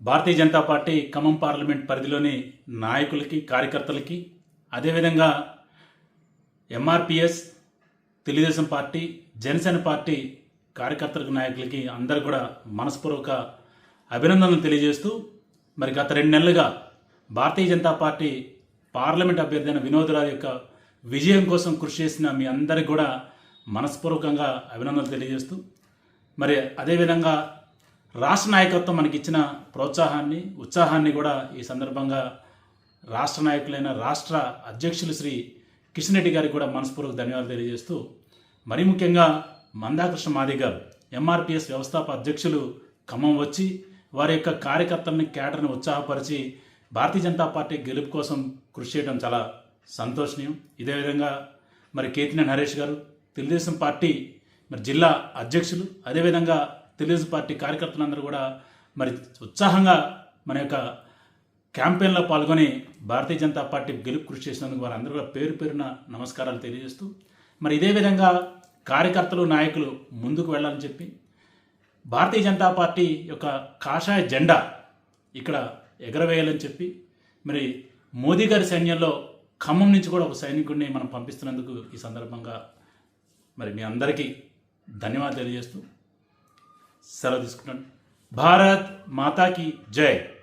భారతీయ Janata party Khammam parliament పరిధిలోని నాయకులకి కార్యకర్తలకి అదేవిధంగా MRPS Telugudesam party Janasena party కార్యకర్తలకు నాయకులకి అందరు కూడా మనస్పూర్వక అభినందనలు తెలియజేస్తూ మరి గత రెండు నెలలుగా భారతీయ జనతా పార్టీ పార్లమెంట్ అభ్యర్థి అయిన వినోదరావు యొక్క విజయం కోసం కృషి చేసిన మీ అందరికి కూడా మనస్పూర్వకంగా అభినందనలు తెలియజేస్తూ మరి అదేవిధంగా రాష్ట్ర నాయకత్వం మనకి ఇచ్చిన ప్రోత్సాహాన్ని ఉత్సాహాన్ని కూడా ఈ సందర్భంగా రాష్ట్ర నాయకులైన రాష్ట్ర అధ్యక్షులు శ్రీ కిషన్ రెడ్డి గారికి కూడా మనస్పూర్వక ధన్యవాదాలు తెలియజేస్తూ మరీ ముఖ్యంగా మందాకృష్ణ మాది గారు ఎంఆర్పిఎస్ వ్యవస్థాప అధ్యక్షులు ఖమ్మం వచ్చి వారి యొక్క కార్యకర్తలని కేడర్ని ఉత్సాహపరిచి భారతీయ జనతా పార్టీ గెలుపు కోసం కృషి చేయడం చాలా సంతోషనీయం. ఇదే విధంగా మరి కేతినేని హరీష్ గారు తెలుగుదేశం పార్టీ మరి జిల్లా అధ్యక్షులు అదేవిధంగా తెలుగు పార్టీ కార్యకర్తలందరూ కూడా మరి ఉత్సాహంగా మన యొక్క క్యాంపెయిన్లో పాల్గొని భారతీయ జనతా పార్టీ గెలుపు కృషి చేసినందుకు వారందరూ కూడా పేరు పేరున నమస్కారాలు తెలియజేస్తూ మరి ఇదే విధంగా కార్యకర్తలు నాయకులు ముందుకు వెళ్ళాలని చెప్పి భారతీయ జనతా పార్టీ యొక్క కాషాయ జెండా ఇక్కడ ఎగరవేయాలని చెప్పి మరి మోదీ గారి సైన్యంలో ఖమ్మం నుంచి కూడా ఒక సైనికుడిని మనం పంపిస్తున్నందుకు ఈ సందర్భంగా మరి మీ అందరికీ ధన్యవాదాలు తెలియజేస్తూ सर्व स्टूडेंट भारत माता की जय।